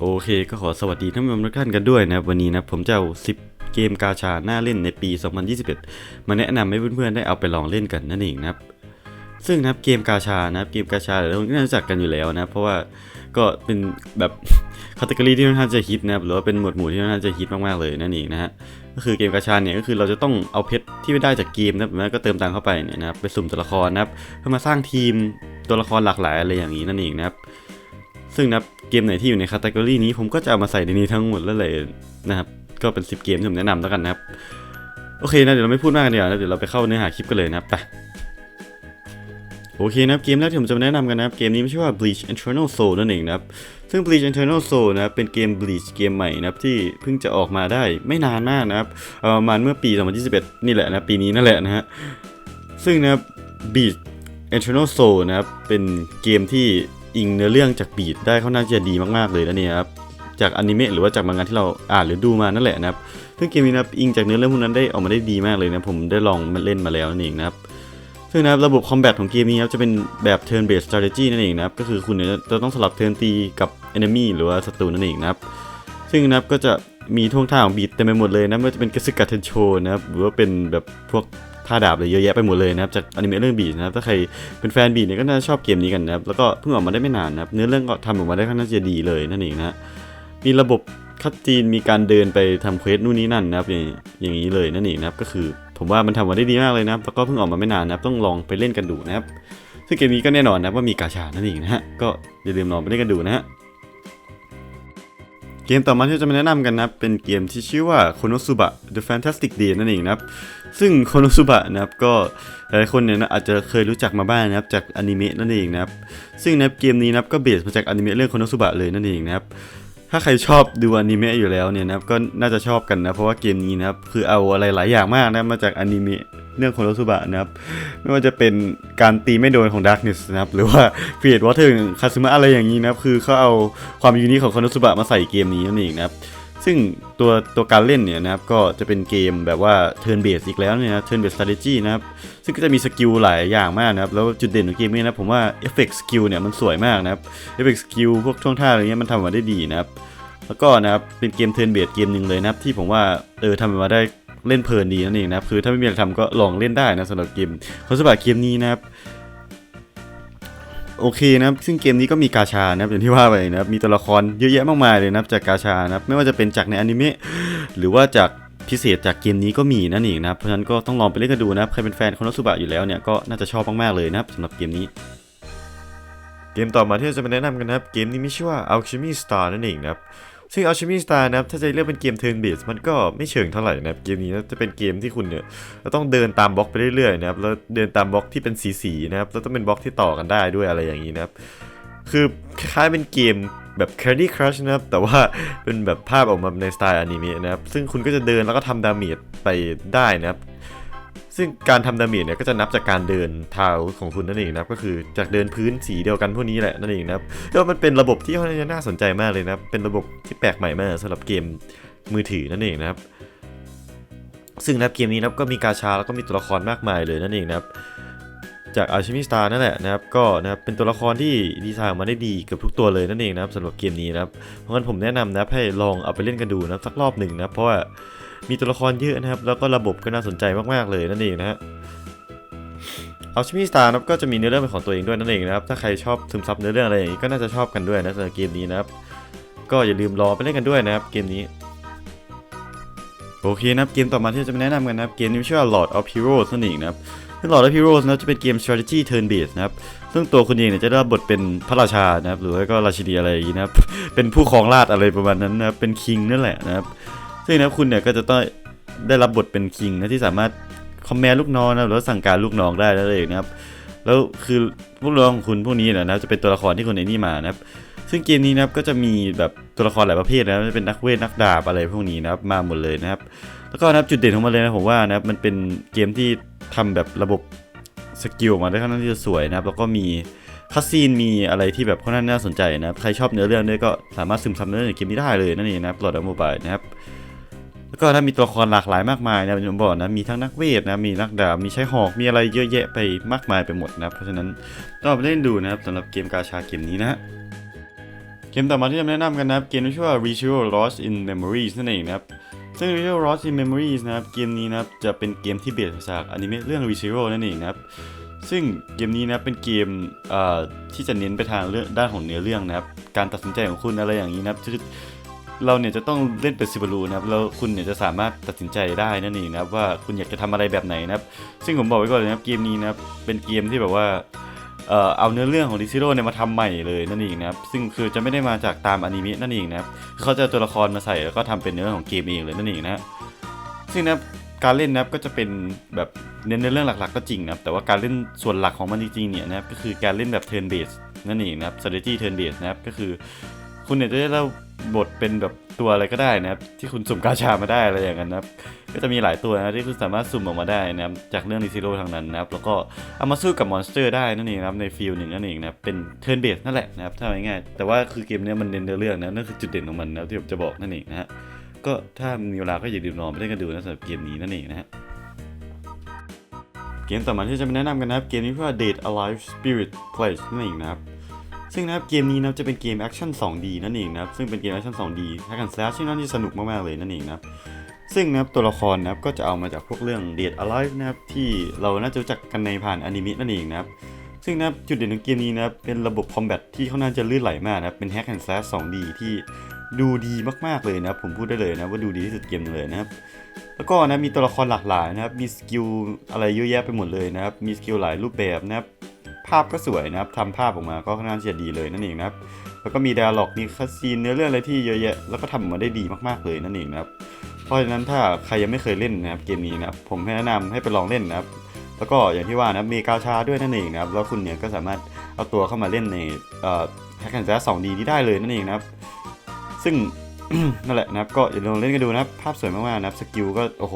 โอเคก็ขอสวัสดีท่านผู้ชมทุกท่านกันด้วยนะครับ วันนี้นะผมจะเอา10 เกมกาชาหน้าเล่นในปี 2021 มาแนะนำให้เพื่อนๆได้เอาไปลองเล่นกันนั่นเองนะครับ ซึ่งนะครับเกมกาชานะครับเกมกาชาหลายคนน่าจะรู้จักกันอยู่แล้วนะเพราะว่าก็เป็นแบบคาต e กรีที่ค่อนข้างจะฮิตนะครับหรือว่าเป็นหมวดหมู่ที่ค่อนข้างจะฮิตมากๆเลยนั่นเองนะฮะก็คือเกมกาชาเนี่ยก็คือเราจะต้องเอาเพชรที่ไม่ได้จากเกมนะครับแล้วก็เติมตังเข้าไปเนี่ยนะครับไปสุ่มตัวละครนะครับเพื่อมาสร้างทีมตัวละครหลากหลายอะไรอย่างนี้นั่นเองนะครับ ซึ่งนับเกมไหนที่อยู่ในคาต e กรีนี้ผมก็จะเอามาใส่ในนี้ทั้งหมดแล้วเลยนะครับ ก็เป็น 10 เกมที่ผมแนะนำแล้วกันนะครับ โอเคนะเดี๋ยวเราไม่พูดมากกันเดี๋ยวนะเดี๋ยวเราไปเข้าเนื้อหาคลิปกันเลยนะไปโอเคนะครับเกมแรกที่ผมจะมาแนะนำกันนะครับเกมนี้ไม่ใช่ว่า Bleach Eternal Soul นั่นเองนะครับซึ่ง Bleach Eternal Soul นะครับเป็นเกม Bleach เกมใหม่นะครับที่เพิ่งจะออกมาได้ไม่นานมากนะครับประมาณเมื่อปี 2021 นี่แหละนะปีนี้นั่นแหละนะฮะซึ่งนะครับ Bleach Eternal Soul นะครับเป็นเกมที่ อิงเนื้อเรื่องจากบีดได้ค่อนข้างจะดีมากๆเลยนะเนี่ยครับจากอนิเมะหรือว่าจากมังงะที่เราอ่านหรือดูมานั่นแหละนะครับซึ่งเกมนี้นะครับอิงจากเนื้อเรื่องพวกนั้นได้ออกมาได้ดีมากเลยนะผมได้ลองมาเล่นมาแล้วนั่นเองนะครับซึ่งนะครับระบบคอมแบทของเกมนี้ครับจะเป็นแบบ turn based strategy นั่นเองนะครับก็คือคุณเนี่ยจะต้องสลับเทิร์นตีกับ enemy หรือว่าศัตรูนั่นเองนะครับซึ่งนะครับก็จะมีท่วงท่าของบีดเต็มไปหมดเลยนะไม่ว่าจะเป็นกระสึกะเทนโชนะครับหรือว่าเป็นแบบพวก ท่าดาบอะไรเยอะแยะไปหมดเลยนะครับจากอนิเมะเรื่องบีดนะครับถ้าใครเป็นแฟนบีดเนี่ยก็น่าจะชอบเกมนี้กันนะครับแล้วก็เพิ่งออกมาได้ไม่นานนะครับเนื้อเรื่องก็ทำออกมาได้ค่อนข้างจะดีเลยนั่นเองนะมีระบบคัดจีนมีการเดินไปทำเควสนู่นนี่นั่นนะครับอย่างนี้เลยนั่นเองนะครับก็คือผมว่ามันทำมาได้ดีมากเลยนะครับแล้วก็เพิ่งออกมาไม่นานนะครับต้องลองไปเล่นกันดูนะครับซึ่งเกมนี้ก็แน่นอนนะว่ามีกาชานั่นเองนะฮะก็อย่าลืมลองไปเล่นกันดูนะฮะ เกมต่อมาที่จะมาแนะนำกันนะเป็นเกมที่ชื่อว่าโคโนสุบะ The Fantastic Day นั่นเองนะครับ ซึ่งโคโนสุบะนะครับก็หลายคนเนี่ยนะอาจจะเคยรู้จักมาบ้างนะครับจากอนิเมะนั่นเองนะครับ ซึ่งนเกมนี้นะครับก็เบสมาจากอนิเมะเรื่องโคโนสุบะเลยนั่นเองนะครับ ถ้าใครชอบดูอนิเมะอยู่แล้วเนี่ยนะครับก็น่าจะชอบกันนะ เพราะว่าเกมนี้นะครับคือเอาอะไรหลายอย่างมากนะมาจากอนิเมะเรื่องของโรสุบะนะครับไม่ว่าจะเป็นการตีไม่โดนของดาร์กเนสนะครับหรือว่าเฟียดวอเตอร์คาซึมะอะไรอย่างนี้นะครับคือเขาเอาความยูนิคของโคโนสุบะมาใส่เกมนี้นั่นเองนะครับ ซึ่งตัวตัวการเล่นเนี่ยนะครับก็จะเป็นเกมแบบว่า turn based อีกแล้วเนี่ยนะ turn based strategy นะครับซึ่งก็จะมีสกิลหลายอย่างมากนะครับแล้วจุดเด่นของเกมนี้นะผมว่าเอฟเฟกต์สกิลเนี่ยมันสวยมากนะครับเอฟเฟกต์สกิลพวกท่วงท่าอะไรเงี้ยมันทำออกมาได้ดีนะครับแล้วก็นะครับเป็นเกมเทิร์นเบสเกมหนึ่งเลยนะครับที่ผมว่าเออทำออกมาได้เล่นเพลินดีนั่นเองนะครับคือถ้าไม่มีอะไรทำก็ลองเล่นได้นะสำหรับเกมคอนสบัตเกมนี้นะครับ โอเคนะครับซึ่งเกมนี้ก็มีกาชานะครับอย่างที่ว่าไปนะครับมีตัวละครเยอะแยะมากมายเลยนะครับจากกาชานะครับไม่ว่าจะเป็นจากในอนิเมะหรือว่าจากพิเศษจากเกมนี้ก็มีนั่นเองนะครับเพราะฉะนั้นก็ต้องลองไปเล่นกันดูนะครับใครเป็นแฟนคอนสุบะอยู่แล้วเนี่ยก็น่าจะชอบมากๆเลยนะครับสำหรับเกมนี้เกมต่อมาที่เราจะมาแนะนำกันนะครับ เกมนี้มีชื่อว่า Alchemy Star นั่นเองนะครับ ซึ่ง Alchemy Star นะครับถ้าจะเรียกเป็นเกม turn based มันก็ไม่เชิงเท่าไหร่นะครับเกมนี้จะเป็นเกมที่คุณเนี่ยต้องเดินตามบล็อกไปเรื่อยๆนะครับแล้วเดินตามบล็อกที่เป็นสีๆนะครับแล้วต้องเป็นบล็อกที่ต่อกันได้ด้วยอะไรอย่างนี้นะครับคือคล้ายๆเป็นเกมแบบ Candy Crush นะครับ แต่ว่าเป็นแบบภาพออกมาในสไตล์อนิเมะนะครับ ซึ่งคุณก็จะเดินแล้วก็ทำดาเมจไปได้นะครับ ซึ่งการทำดาเมจเนี่ยก็จะนับจากการเดินเท้าของคุณนั่นเองนะครับก็คือจากเดินพื้นสีเดียวกันพวกนี้แหละนั่นเองนะครับแล้วมันเป็นระบบที่ค่อนข้างจะน่าสนใจมากเลยนะครับเป็นระบบที่แปลกใหม่มากสำหรับเกมมือถือนั่นเองนะครับ ซึ่งนะครับเกมนี้นะครับก็มีกาชาแล้วก็มีตัวละครมากมายเลยนั่นเองนะครับจาก Alchemy Star นั่นแหละนะครับก็นะครับเป็นตัวละครที่ดีไซน์มาได้ดีเกือบทุกตัวเลยนั่นเองนะครับสำหรับเกมนี้นะครับเพราะงั้นผมแนะนำนะครับให้ลองเอาไปเล่นกันดูนะครับสักรอบหนึ่งนะเพราะว่า มีตัวละครเยอะนะครับ แล้วก็ระบบก็น่าสนใจมากๆเลยนั่นเองนะฮะเอาชิมิสตาร์นะครับก็จะมีเนื้อเรื่องเป็นของตัวเองด้วยนั่นเองนะครับ ถ้าใครชอบซึมซับเนื้อเรื่องอะไรอย่างนี้ก็น่าจะชอบกันด้วยนะสำหรับเกมนี้นะครับ ก็อย่าลืมรอไปเล่นกันด้วยนะครับเกมนี้โอเคนะครับเกมต่อมาที่จะมาแนะนำกันนะครับเกมนี้ชื่อว่า Lord of Heroes นั่นเองนะครับซึ่ง Lord of Heroes นะจะเป็นเกม strategy turn based นะครับซึ่งตัวคุณเองเนี่ยจะได้บทเป็นพระราชานะครับหรือว่าก็ราชินีอะไรอย่างนี้นะครับเป็นผู้ครองราชอะไรประมาณนั้นนะครับเป็นคิงนั่นแหละนะครับ ซึ่งนะคุณเนี่ยก็จะต้องได้รับบทเป็นคิงนะที่สามารถคอมแมนลูกน้องนะหรือว่าสั่งการลูกน้องได้นั่นเองนะครับ แล้วคือพวกน้องของคุณพวกนี้นะครับจะเป็นตัวละครที่คนในนี่มานะครับ ซึ่งเกมนี้นะครับก็จะมีแบบตัวละครหลายประเภทนะครับจะเป็นนักเวทนักดาบอะไรพวกนี้นะครับมาหมดเลยนะครับ แล้วก็นะครับจุดเด่นของมันเลยนะผมว่านะครับมันเป็นเกมที่ทำแบบระบบสกิลมาได้ค่อนข้างที่จะสวยนะครับ แล้วก็มีคัสซีนมีอะไรที่แบบค่อนข้างน่าสนใจนะครับ ใครชอบเนื้อเรื่องด้วยก็สามารถซึมซับเนื้อเรื่องในเกมนี้ได้เลยนั่นเองนะครับโหลดเอาโมบายนะครับ ก็ถ้ามีตัวละครหลากหลายมากมายนะผมบอกนะมีทั้งนักเวทนะมีนักดาบมีใช้หอกมีอะไรเยอะแยะไปมากมายไปหมดนะเพราะฉะนั้นต้องไปเล่นดูนะครับสำหรับเกมกาชาเกมนี้นะเกมต่อมาที่จะแนะนำกันนะครับเกมที่ชื่อว่า Ritual Lost in Memories นั่นเองนะครับซึ่ง Ritual Lost in Memories นะครับเกมนี้นะครับจะเป็นเกมที่เบสจากอนิเมะเรื่อง Ritual นั่นเองนะครับซึ่งเกมนี้นะเป็นเกมที่จะเน้นไปทางเรื่องด้านของเนื้อเรื่องนะครับการตัดสินใจของคุณอะไรอย่างนี้นะครับคือ เราเนี่ยจะต้องเล่นเป็นซิบารูนะครับแล้วคุณเนี่ยจะสามารถตัดสินใจได้นั่นเองนะครับว่าคุณอยากจะทำอะไรแบบไหนนะครับ ซึ่งผมบอกไว้ก่อนเลยนะครับเกมนี้นะครับเป็นเกมที่แบบว่าเอาเนื้อเรื่องของดิซิโร่เนี่ยมาทำใหม่เลยนั่นเองนะครับซึ่งคือจะไม่ได้มาจากตามอนิเมะนั่นเองนะครับเขาจะตัวละครมาใส่แล้วก็ทำเป็นเนื้อของเกมเองเลยนั่นเองนะซึ่งนะการเล่นนะครับก็จะเป็นแบบเน้นในเรื่องหลักๆก็จริงนะครับแต่ว่าการเล่นส่วนหลักของมันจริงๆเนี่ยนะครับก็คือการเล่นแบบ turn based นั่นเองนะครับ strategy turn based นะครับก็คือคุณเนี่ยจะได้เล่า บทเป็นแบบตัวอะไรก็ได้นะครับ ที่คุณสุ่มกาชามาได้อะไรอย่างนั้นนะครับ ก็จะมีหลายตัวนะที่คุณสามารถสุ่มออกมาได้นะครับจากเรื่องดิซิโร่ทางนั้นนะครับ แล้วก็เอามาสู้กับมอนสเตอร์ได้นั่นเองนะครับในฟิลหนึ่งนั่นเองนะครับเป็นเทิร์นเบสนั่นแหละนะครับถ้าเอาง่ายๆแต่ว่าคือเกมนี้มันเน้นเนื้อเรื่องนะนั่นคือจุดเด่นของมันนะที่ผมจะบอกนั่นเองนะฮะก็ถ้ามีเวลาก็อย่าลืมลองไปเล่นกันดูนะสำหรับเกมนี้นั่นเองนะฮะเกมต่อมาที่จะมาแนะนำกันนะครับเกมนี้ชื่อว่า Dead Alive Spirit Place นั่นเองนะครับ ซึ่งนะครับเกมนี้นับจะเป็นเกมแอคชั่น 2D นั่นเองนะครับซึ่งเป็นเกมแอคชั่น 2D ถ้ากันแซชที่นั่นที่สนุกมากๆเลยนั่นเองนะครับซึ่งนะครับตัวละครนะครับก็จะเอามาจากพวกเรื่อง Dead Alive นะครับที่เราน่าจะรู้จักกันในผ่านอนิเมะนั่นเองนะครับซึ่งนะครับจุดเด่นของเกมนี้นะครับเป็นระบบคอมแบทที่ค่อนข้าจะลื่นไหลมากนะครับเป็น Hack and Slash 2D ที่ดูดีมากๆเลยนะครับผมพูดได้เลยนะว่าดูดีที่สุดเกมเลยนะครับแล้วก็นะมีตัวละครหลากหลายนะครับมีสกิลอะไรเยอะแยะไปหมดเลยนะครับมีสกิลหลายรูปแบบนะครับ ภาพก็สวยนะครับทำภาพออกมาก็ค่อนข้างจะดีเลยนั่นเองนะครับ แล้วก็มีดาร์ล็อกมีคัสซีนเนื้อเรื่องอะไรที่เยอะแยะแล้วก็ทำออกมาได้ดีมากๆเลยนั่นเองนะครับ เพราะฉะนั้นถ้าใครยังไม่เคยเล่นนะครับเกมนี้นะครับผมแนะนำให้ไปลองเล่นนะครับ แล้วก็อย่างที่ว่านะครับมีกาชาด้วยนั่นเองนะครับแล้วคุณเนี่ยก็สามารถเอาตัวเข้ามาเล่นในเอ่อแฮกแอนด์แซสองดีนี้ได้เลยนั่นเองนะครับ ซึ่งนั่นแหละนะครับก็อย่าลืมลองเล่นกันดูนะครับภาพสวยมากๆนะครับสกิลก็โอ้โห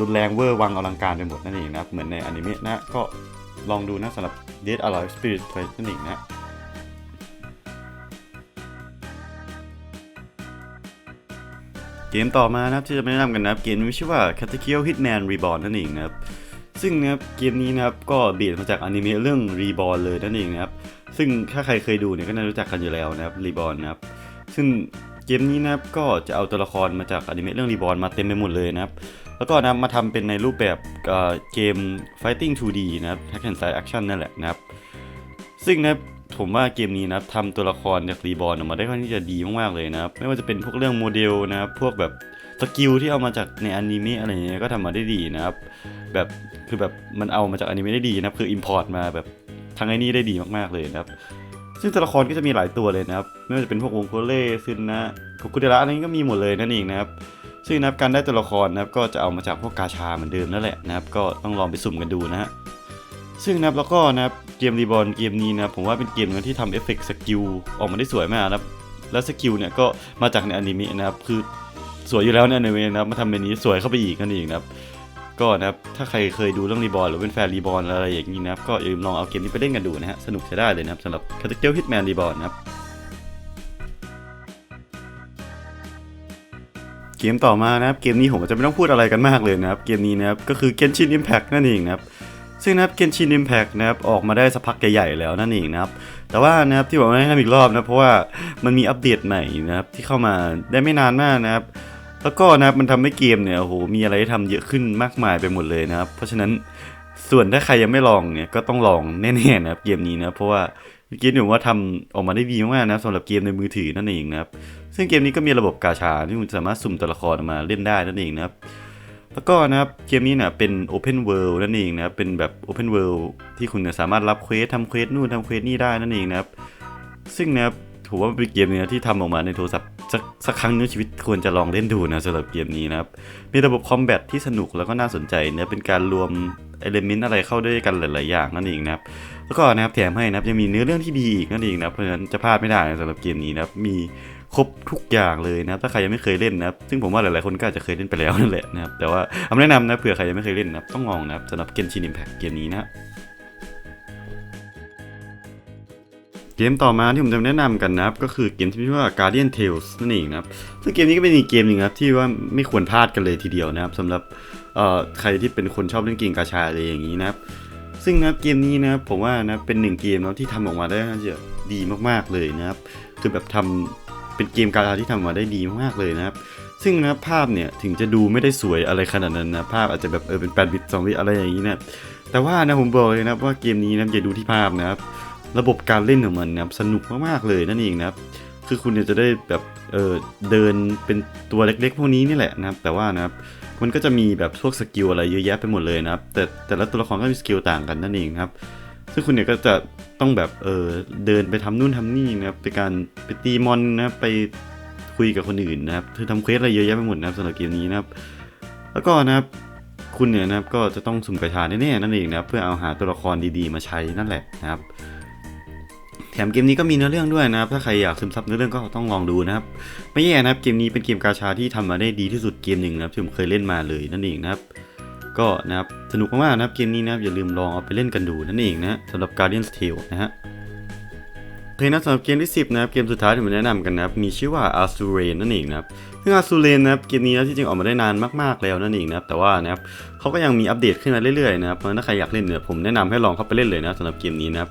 รุนแรงเวอร์วังอลังการไปหมดนั่นเองนะครับเหมือนในอนิเมะนะก็ ลองดูนะสำหรับ Dead Alive Spirit Play นั่นเองนะเกมต่อมานะครับที่จะแนะนำกันนะครับเกมนี้ชื่อว่า c a t a k i l Hitman Reborn นั่นเองนะครับซึ่งนะครับเกมนี้นะครับก็เบียดมาจากอนิเมะเรื่อง Reborn เลยนั่นเองนะครับซึ่งถ้าใครเคยดูเนี่ยก็น่ารู้จักกันอยู่แล้วนะครับ Reborn นะครับซึ่ง เกมนี้นะครับก็จะเอาตัวละครมาจากอนิเมะเรื่อง Reborn มาเต็มไปหมดเลยนะครับ แล้วก็นะมาทำเป็นในรูปแบบเกม Fighting 2D นะครับ Hack and Slash Action นั่นแหละนะครับ ซึ่งนะครับผมว่าเกมนี้นะครับทำตัวละครจากรีบอร์ออกมาได้ค่อนข้างที่จะดีมากๆเลยนะครับ ไม่ว่าจะเป็นพวกเรื่องโมเดลนะครับ พวกแบบสกิลที่เอามาจากในอนิเมะอะไรอย่างเงี้ยก็ทำมาได้ดีนะครับ แบบคือแบบมันเอามาจากอนิเมะได้ดีนะครับ คืออิ p พอร์ตมาแบบทางไอ้นี่ได้ดีมากๆเลยนะครับ ซึ่งตัวละครก็จะมีหลายตัวเลยนะครับไม่ว่าจะเป็นพวกวงโคเล่ซึนนะกุกุเดระอะไรนี้ก็มีหมดเลยนั่นเองนะครับซึ่งนะครับการได้ตัวละครนะครับก็จะเอามาจากพวกกาชาเหมือนเดิมนั่นแหละนะครับก็ต้องลองไปสุ่มกันดูนะฮะซึ่งนะครับแล้วก็นะครับเกมรีบอลเกมนี้นะผมว่าเป็นเกมหนึงที่ทำเอฟเฟกต์สกิลออกมาได้สวยมากนะครับแล้วสกิลเนี่ยก็มาจากในอนิเมะนะครับคือสวยอยู่แล้วในอนิเมะนะครับมาทำเป็นนี้สวยเข้าไปอีกนั่นเองนะครับ ก็นะครับถ้าใครเคยดูเรื่องรีบอลหรือเป็นแฟนรีบอลอะไรอย่างนี้นะครับก็อย่าลืมลองเอาเกมนี้ไปเล่นกันดูนะฮะสนุกใช้ได้เลยนะครับสำหรับ c a t a k i l Hitman Reborn นะครับเกมต่อมานะครับเกมนี้ผมจะไม่ต้องพูดอะไรกันมากเลยนะครับเกมนี้นะครับก็คือ Genshin Impact นั่นเองนะครับซึ่งนะครับ Genshin Impact นะครับออกมาได้สักพักใหญ่ๆแล้วนั่นเองนะครับแต่ว่านะครับที่ผมไม่ให้ทำอีกรอบนะเพราะว่ามันมีอัปเดตใหม่นะครับที่เข้ามาได้ไม่นานมากนะครับ แล้วก็นะครับมันทำให้เกมเนี่ยโอ้โหมีอะไรให้ทำเยอะขึ้นมากมายไปหมดเลยนะครับ เพราะฉะนั้นส่วนถ้าใครยังไม่ลองเนี่ยก็ต้องลองแน่ๆนะครับเกมนี้นะเพราะว่าเกมผมว่าทำออกมาได้ดีมากๆนะสำหรับเกมในมือถือนั่นเองนะครับซึ่งเกมนี้ก็มีระบบกาชาที่คุณสามารถสุ่มตัวละครมาเล่นได้นั่นเองนะครับแล้วก็นะครับเกมนี้เนี่ยเป็น Open World นั่นเองนะครับเป็นแบบ Open World ที่คุณสามารถรับเควสทำเควสนู่นทำเควสนี่ได้นั่นเองนะครับซึ่งนะครับ ถือว่าเป็นเกมนี้ที่ทำออกมาในโทรศัพท์สักสักครั้งในชีวิตควรจะลองเล่นดูนะสำหรับเกมนี้นะครับ มีระบบคอมแบทที่สนุกแล้วก็น่าสนใจเนี่ยเป็นการรวมเอลิเมนต์อะไรเข้าด้วยกันหลาย ๆ อย่างนั่นเองนะครับ แล้วก็นะครับแถมให้นะครับยังมีเนื้อเรื่องที่ดีอีกนั่นเองนะเพราะฉะนั้นจะพลาดไม่ได้นะสำหรับเกมนี้นะครับมีครบทุกอย่างเลยนะครับถ้าใครยังไม่เคยเล่นนะครับซึ่งผมว่าหลาย ๆ คนก็อาจจะเคยเล่นไปแล้วนั่นแหละนะครับแต่ว่าเอามแนะนำนะเผื่อใครยังไม่เคยเล่นนะครับต้องลองนะครับสำหรับ Genshin Impact เกมนี้นะ เกมต่อมาที่ผมจะแนะนำกันนะครับ ก็คือเกมที่ชื่อว่า Guardian Tales นั่นเองนะครับซึ่งเกมนี้ก็เป็นอีกเกมหนึ่งครับที่ว่าไม่ควรพลาดกันเลยทีเดียวนะครับสำหรับเอ่อใครที่เป็นคนชอบเล่นเกมกาชาอะไรอย่างนี้นะครับ ซึ่งนะครับเกมนี้นะครับผมว่านะเป็นหนึ่งเกมนะที่ทำออกมาได้น่าจะดีมากๆเลยนะครับ คือแบบทำเป็นเกมการาที่ทำมาได้ดีมากๆเลยนะครับซึ่งนะภาพเนี่ยถึงจะดูไม่ได้สวยอะไรขนาดนั้นนะภาพอาจจะแบบเออเป็น8บิต2บิตอะไรอย่างนี้นะแต่ว่านะผมบอกเลยนะว่าเกมนี้นะอย่าดูที่ภาพนะครับ ระบบการเล่นของมันนะครับสนุกมากๆเลยนั่นเองนะครับ คือคุณเนี่ยจะได้แบบเออเดินเป็นตัวเล็กๆ พวกนี้นี่แหละนะครับ แต่ว่านะครับมันก็จะมีแบบพวกสกิลอะไรเยอะแยะไปหมดเลยนะครับ แต่แต่ละตัวละครก็มีสกิลต่างกันนั่นเองครับ ซึ่งคุณเนี่ยก็จะต้องแบบเออเดินไปทำนู่นทำนี่นะครับไปการไปตีมอนนะครับไปคุยกับคนอื่นนะครับคือทำเควสอะไรเยอะแยะไปหมดนะครับสำหรับเกมนี้นะครับ แล้วก็นะครับคุณเนี่ยนะครับก็จะต้องสุ่มกระชาแน่ๆนั่นเองนะครับเพื่อเอาหาตัวละครดีๆมาใช้นั่นแหละนะครับ แถมเกมนี้ก็มีเนื้อเรื่องด้วยนะครับ ถ้าใครอยากซึมซับเนื้อเรื่องก็ต้องลองดูนะครับ ไม่แย่นะครับ เกมนี้เป็นเกมกาชาที่ทำมาได้ดีที่สุดเกมหนึ่งนะครับที่ผมเคยเล่นมาเลยนั่นเองนะครับ ก็นะครับ สนุกมากๆนะครับ เกมนี้นะครับ อย่าลืมลองเอาไปเล่นกันดูนั่นเองนะสำหรับ Guardian's Tale นะฮะโอเคนะสำหรับเกมที่ 10 นะครับ เกมสุดท้ายที่ผมแนะนำกันนะครับ มีชื่อว่า a z u r e n นั่นเองนะครับ ซึ่ง a z u r e n นะครับ เกมนี้นะที่จริงออกมาได้นานมากๆแล้วนั่นเองนะครับ แต่ว่านะครับเขาก็ยังมีอัปเดตขึ้นมาเรื่อยๆนะครับ เพราะถ้าใครอยากเล่นเนี่ยผมแนะนำให้ลองเข้าไปเล่นเลยนะสำหรับเกมนี้นะครับ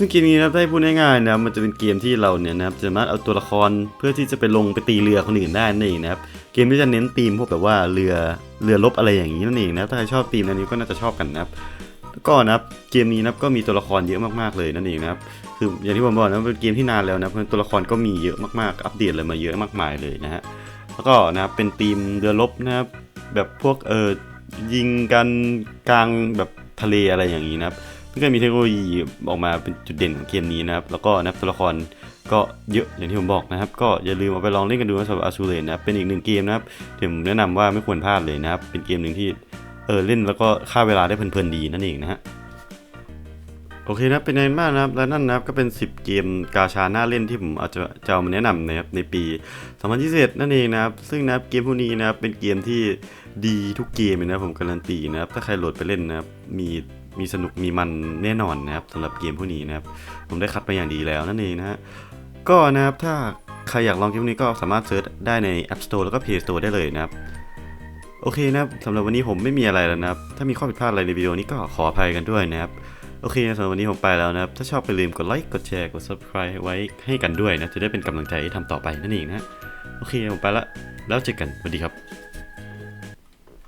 ซึ่งเกมนี้นะครับถ้าพูดง่ายๆนะมันจะเป็นเกมที่เราเนี่ยนะครับจะสามารถเอาตัวละครเพื่อที่จะไปลงไปตีเรือคนอื่นได้นั่นเองนะครับเกมที่จะเน้นธีมพวกแบบว่าเรือเรือรบอะไรอย่างนี้นั่นเองนะครับถ้าใครชอบธีมอันนี้ก็น่าจะชอบกันนะครับแล้วก็นะครับเกมนี้นะครับก็มีตัวละครเยอะมากๆเลยนั่นเองนะครับคืออย่างที่ผมบอกนะเป็นเกมที่นานแล้วนะเพราะตัวละครก็มีเยอะมากๆอัปเดตอะไรมาเยอะมากมายเลยนะฮะแล้วก็นะครับเป็นธีมเรือรบนะครับแบบพวกเออยิงกันกลางแบบทะเลอะไรอย่างนี้นะครับ ก็มีเทคโนโลยีออกมาเป็นจุดเด่นของเกมนี้นะครับ แล้วก็นับตัวละครก็เยอะอย่างที่ผมบอกนะครับ ก็อย่าลืมเอาไปลองเล่นกันดูนะสำหรับอาชูเลนนะครับเป็นอีกหนึ่งเกมนะครับที่ผมแนะนำว่าไม่ควรพลาดเลยนะครับ เป็นเกมหนึ่งที่เออเล่นแล้วก็ฆ่าเวลาได้เพลินๆดีนั่นเองนะฮะโอเคนะเป็นไงบ้างนะครับและนั่นนะครับก็เป็น 10 เกมกาชาหน้าเล่นที่ผมอาจจะจะเอามาแนะนำนะครับในปี 2021 นั่นเองนะครับซึ่งนะครับเกมพวกนี้นะครับเป็นเกมที่ดีทุกเกมเลยนะผมการันตีนะครับถ้าใครโหลดไปเล่นนะครับมี มีสนุกมีมันแน่นอนนะครับสำหรับเกมพวกนี้นะครับ ผมได้คัดไปอย่างดีแล้วนั่นเองนะฮะก็นะครับถ้าใครอยากลองเกมนี้ก็สามารถเซิร์ชได้ใน App Store แล้วก็ Play Store ได้เลยนะครับ โอเคนะครับสำหรับวันนี้ผมไม่มีอะไรแล้วนะครับ ถ้ามีข้อผิดพลาดอะไรในวิดีโอนี้ก็ขออภัยกันด้วยนะครับ โอเคสำหรับวันนี้ผมไปแล้วนะครับ ถ้าชอบไปลืมกดไลค์กดแชร์กด subscribe ไว้ให้กันด้วยนะ จะได้เป็นกำลังใจให้ทำต่อไปนั่นเองนะ โอเคผมไปละแล้วเจอกันสวัสดีครับ